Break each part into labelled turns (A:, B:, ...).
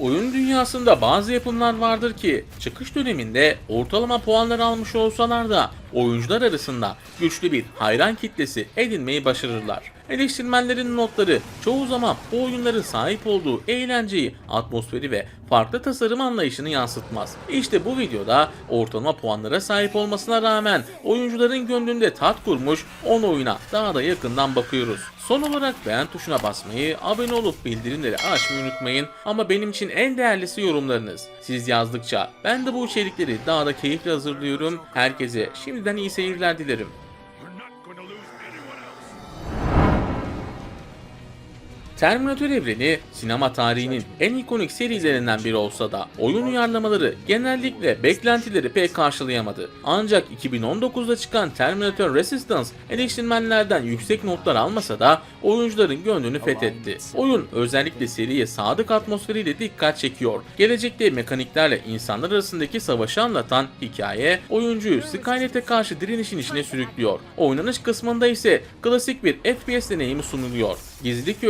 A: Oyun dünyasında bazı yapımlar vardır ki çıkış döneminde ortalama puanlar almış olsalar da oyuncular arasında güçlü bir hayran kitlesi edinmeyi başarırlar. Eleştirmenlerin notları çoğu zaman bu oyunların sahip olduğu eğlenceyi, atmosferi ve farklı tasarım anlayışını yansıtmaz. İşte bu videoda ortalama puanlara sahip olmasına rağmen oyuncuların gönlünde tat kurmuş 10 oyuna daha da yakından bakıyoruz. Son olarak beğen tuşuna basmayı, abone olup bildirimleri açmayı unutmayın. Ama benim için en değerlisi yorumlarınız. Siz yazdıkça ben de bu içerikleri daha da keyifle hazırlıyorum. Herkese şimdiden iyi seyirler dilerim. Terminator evreni sinema tarihinin en ikonik serilerinden biri olsa da oyun uyarlamaları genellikle beklentileri pek karşılayamadı. Ancak 2019'da çıkan Terminator Resistance eleştirmenlerden yüksek notlar almasa da oyuncuların gönlünü fethetti. Oyun özellikle seriye sadık atmosferiyle dikkat çekiyor. Gelecekte mekaniklerle insanlar arasındaki savaşı anlatan hikaye oyuncuyu Skynet'e karşı direnişin içine sürüklüyor. Oynanış kısmında ise klasik bir FPS deneyimi sunuluyor. Gizlilik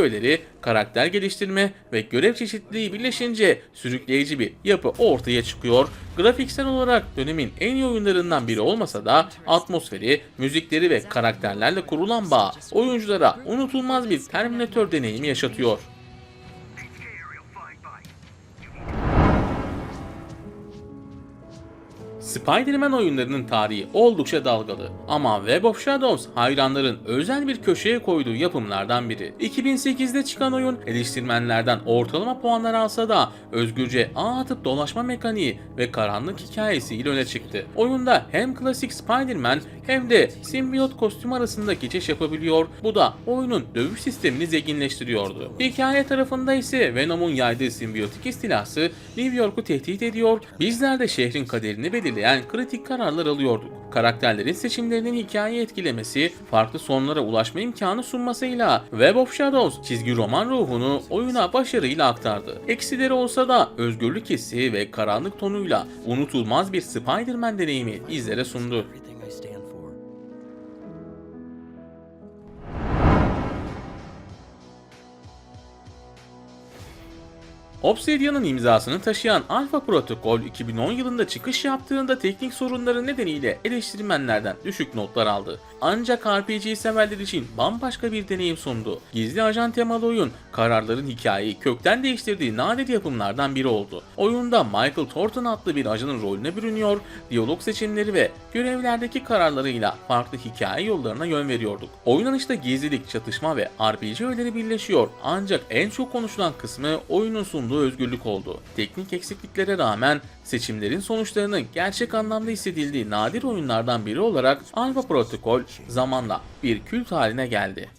A: karakter geliştirme ve görev çeşitliliği birleşince sürükleyici bir yapı ortaya çıkıyor. Grafiksel olarak dönemin en iyi oyunlarından biri olmasa da atmosferi, müzikleri ve karakterlerle kurulan bağ oyunculara unutulmaz bir Terminator deneyimi yaşatıyor. Spider-Man oyunlarının tarihi oldukça dalgalı ama Web of Shadows hayranların özel bir köşeye koyduğu yapımlardan biri. 2008'de çıkan oyun eleştirmenlerden ortalama puanlar alsa da özgürce ağ atıp dolaşma mekaniği ve karanlık hikayesiyle öne çıktı. Oyunda hem klasik Spider-Man hem de simbiyot kostüm arasında geçiş yapabiliyor. Bu da oyunun dövüş sistemini zenginleştiriyordu. Hikaye tarafında ise Venom'un yaydığı simbiyotik istilası New York'u tehdit ediyor. Bizler de şehrin kaderini belirleyen kritik kararlar alıyorduk. Karakterlerin seçimlerinin hikayeyi etkilemesi, farklı sonlara ulaşma imkanı sunmasıyla Web of Shadows çizgi roman ruhunu oyuna başarıyla aktardı. Eksileri olsa da özgürlük hissi ve karanlık tonuyla unutulmaz bir Spider-Man deneyimi bizlere sundu. Obsidian'ın imzasını taşıyan Alpha Protocol 2010 yılında çıkış yaptığında teknik sorunları nedeniyle eleştirmenlerden düşük notlar aldı. Ancak RPG severler için bambaşka bir deneyim sundu. Gizli ajan temalı oyun, kararların hikayeyi kökten değiştirdiği nadir yapımlardan biri oldu. Oyunda Michael Thornton adlı bir ajanın rolüne bürünüyor, diyalog seçimleri ve görevlerdeki kararlarıyla farklı hikaye yollarına yön veriyorduk. Oynanışta gizlilik, çatışma ve RPG öğeleri birleşiyor ancak en çok konuşulan kısmı oyunun sunduğu özgürlük oldu. Teknik eksikliklere rağmen seçimlerin sonuçlarının gerçek anlamda hissedildiği nadir oyunlardan biri olarak Alpha Protocol zamanla bir kült haline geldi.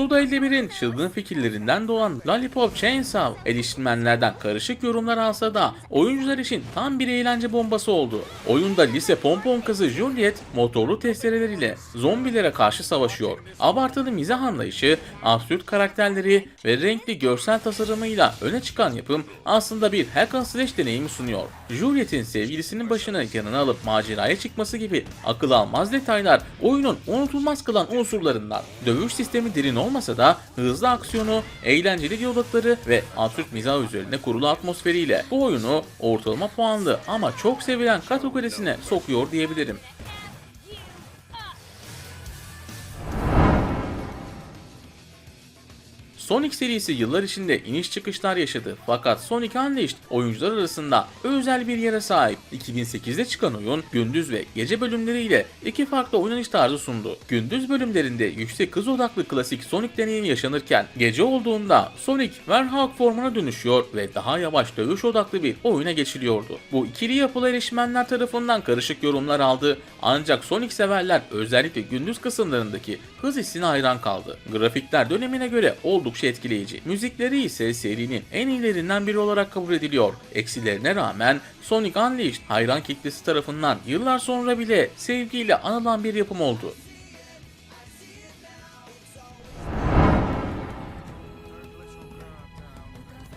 A: Suda 51'in çılgın fikirlerinden doğan Lollipop Chainsaw eleştirmenlerden karışık yorumlar alsa da oyuncular için tam bir eğlence bombası oldu. Oyunda lise pompon kızı Juliet motorlu testereleriyle zombilere karşı savaşıyor. Abartılı mizah anlayışı, absürt karakterleri ve renkli görsel tasarımıyla öne çıkan yapım aslında bir hack and slash deneyimi sunuyor. Juliet'in sevgilisinin başını yanına alıp maceraya çıkması gibi akıl almaz detaylar oyunun unutulmaz kılan unsurlarından. Dövüş sistemi derin olmasa da hızlı aksiyonu, eğlenceli diyalogları ve absürt mizah üzerine kurulu atmosferiyle bu oyunu ortalama puanlı ama çok sevilen kategorisine sokuyor diyebilirim. Sonic serisi yıllar içinde iniş çıkışlar yaşadı fakat Sonic Unleashed oyuncular arasında özel bir yere sahip. 2008'de çıkan oyun gündüz ve gece bölümleriyle iki farklı oynanış tarzı sundu. Gündüz bölümlerinde yüksek hız odaklı klasik Sonic deneyimi yaşanırken gece olduğunda Sonic Werehog formuna dönüşüyor ve daha yavaş dövüş odaklı bir oyuna geçiliyordu. Bu ikili yapılı erişmenler tarafından karışık yorumlar aldı ancak Sonic severler özellikle gündüz kısımlarındaki hız hissine hayran kaldı. Grafikler dönemine göre oldukça etkileyici. Müzikleri ise serinin en iyilerinden biri olarak kabul ediliyor. Eksilerine rağmen Sonic Unleashed hayran kitlesi tarafından yıllar sonra bile sevgiyle anılan bir yapım oldu.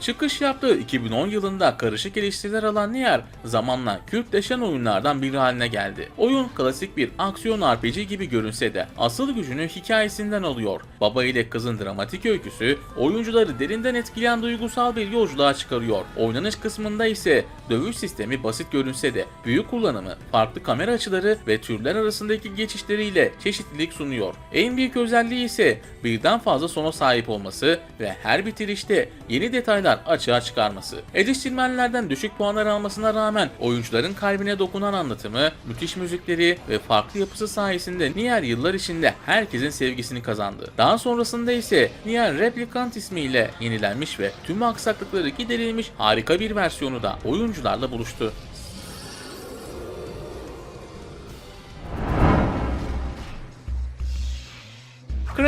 A: Çıkış yaptığı 2010 yılında karışık eleştiriler alan Nier zamanla kültleşen oyunlardan biri haline geldi. Oyun klasik bir aksiyon RPG gibi görünse de asıl gücünü hikayesinden alıyor. Baba ile kızın dramatik öyküsü oyuncuları derinden etkileyen duygusal bir yolculuğa çıkarıyor. Oynanış kısmında ise dövüş sistemi basit görünse de büyük kullanımı, farklı kamera açıları ve türler arasındaki geçişleriyle çeşitlilik sunuyor. En büyük özelliği ise birden fazla sona sahip olması ve her bitirişte yeni detaylar açığa çıkarması. Eleştirmenlerden düşük puanlar almasına rağmen oyuncuların kalbine dokunan anlatımı, müthiş müzikleri ve farklı yapısı sayesinde Nier yıllar içinde herkesin sevgisini kazandı. Daha sonrasında ise Nier Replicant ismiyle yenilenmiş ve tüm aksaklıkları giderilmiş harika bir versiyonu da oyuncularla buluştu.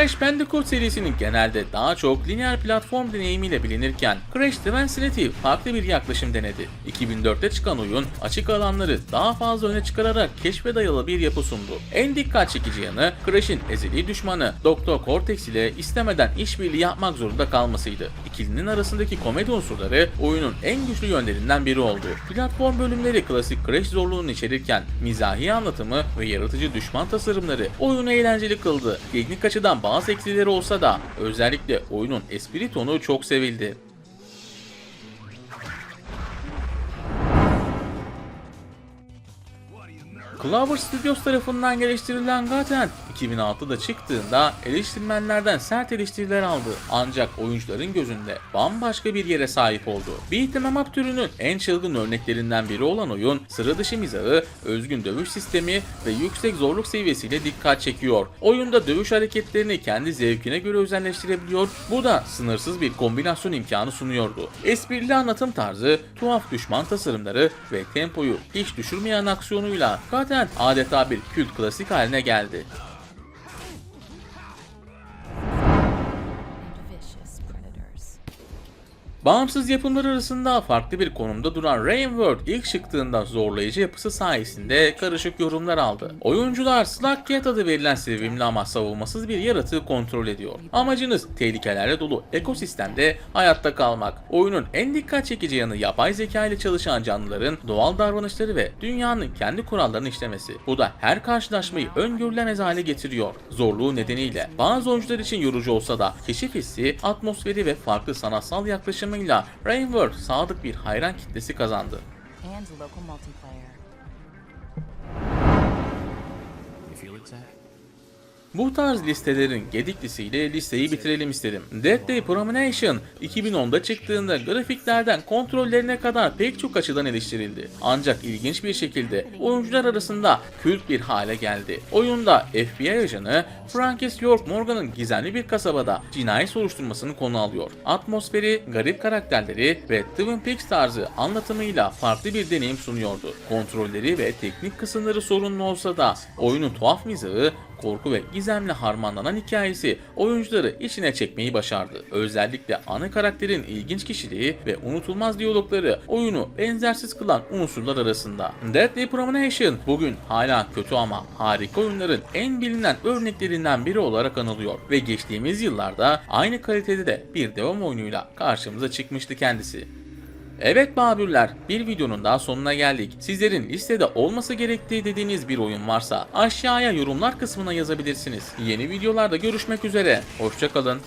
A: Crash Bandicoot serisinin genelde daha çok lineer platform deneyimiyle bilinirken Crash Translate farklı bir yaklaşım denedi. 2004'te çıkan oyun açık alanları daha fazla öne çıkararak keşfe dayalı bir yapı sundu. En dikkat çekici yanı Crash'in ezeli düşmanı Dr. Cortex ile istemeden işbirliği yapmak zorunda kalmasıydı. İkilinin arasındaki komedi unsurları oyunun en güçlü yönlerinden biri oldu. Platform bölümleri klasik Crash zorluğunu içerirken mizahi anlatımı ve yaratıcı düşman tasarımları oyunu eğlenceli kıldı. Teknik açıdan bazı eksileri olsa da özellikle oyunun espri tonu çok sevildi. Clover Studios tarafından geliştirilen Gaten 2006'da çıktığında eleştirmenlerden sert eleştiriler aldı. Ancak oyuncuların gözünde bambaşka bir yere sahip oldu. Beat'em up türünün en çılgın örneklerinden biri olan oyun, sıra dışı mizahı, özgün dövüş sistemi ve yüksek zorluk seviyesiyle dikkat çekiyor. Oyunda dövüş hareketlerini kendi zevkine göre özelleştirebiliyor, bu da sınırsız bir kombinasyon imkanı sunuyordu. Esprili anlatım tarzı, tuhaf düşman tasarımları ve tempoyu hiç düşürmeyen aksiyonuyla Gaten adeta bir kült klasik haline geldi. Bağımsız yapımlar arasında farklı bir konumda duran Rain World ilk çıktığında zorlayıcı yapısı sayesinde karışık yorumlar aldı. Oyuncular Slug Cat adı verilen sevimli ama savunmasız bir yaratığı kontrol ediyor. Amacınız tehlikelerle dolu ekosistemde hayatta kalmak. Oyunun en dikkat çekici yanı yapay zeka ile çalışan canlıların doğal davranışları ve dünyanın kendi kurallarını işlemesi. Bu da her karşılaşmayı öngörülemez hale getiriyor. Zorluğu nedeniyle bazı oyuncular için yorucu olsa da keşif hissi, atmosferi ve farklı sanatsal yaklaşımıyla Rain World sadık bir hayran kitlesi kazandı.
B: And local multiplayer.
A: Bu tarz listelerin gediklisiyle listeyi bitirelim istedim. Dead Day Premonition 2010'da çıktığında grafiklerden kontrollerine kadar pek çok açıdan eleştirildi. Ancak ilginç bir şekilde oyuncular arasında kült bir hale geldi. Oyunda FBI ajanı Francis York Morgan'ın gizemli bir kasabada cinayet soruşturmasını konu alıyor. Atmosferi, garip karakterleri ve Twin Peaks tarzı anlatımıyla farklı bir deneyim sunuyordu. Kontrolleri ve teknik kısımları sorunlu olsa da oyunun tuhaf mizahı, korku ve gizemle harmanlanan hikayesi oyuncuları içine çekmeyi başardı. Özellikle ana karakterin ilginç kişiliği ve unutulmaz diyalogları oyunu benzersiz kılan unsurlar arasında. Deadly Premonition bugün hala kötü ama harika oyunların en bilinen örneklerinden biri olarak anılıyor ve geçtiğimiz yıllarda aynı kalitede de bir devam oyunuyla karşımıza çıkmıştı kendisi. Evet Babürler, bir videonun daha sonuna geldik. Sizlerin listede olması gerektiği dediğiniz bir oyun varsa aşağıya yorumlar kısmına yazabilirsiniz. Yeni videolarda görüşmek üzere, hoşçakalın.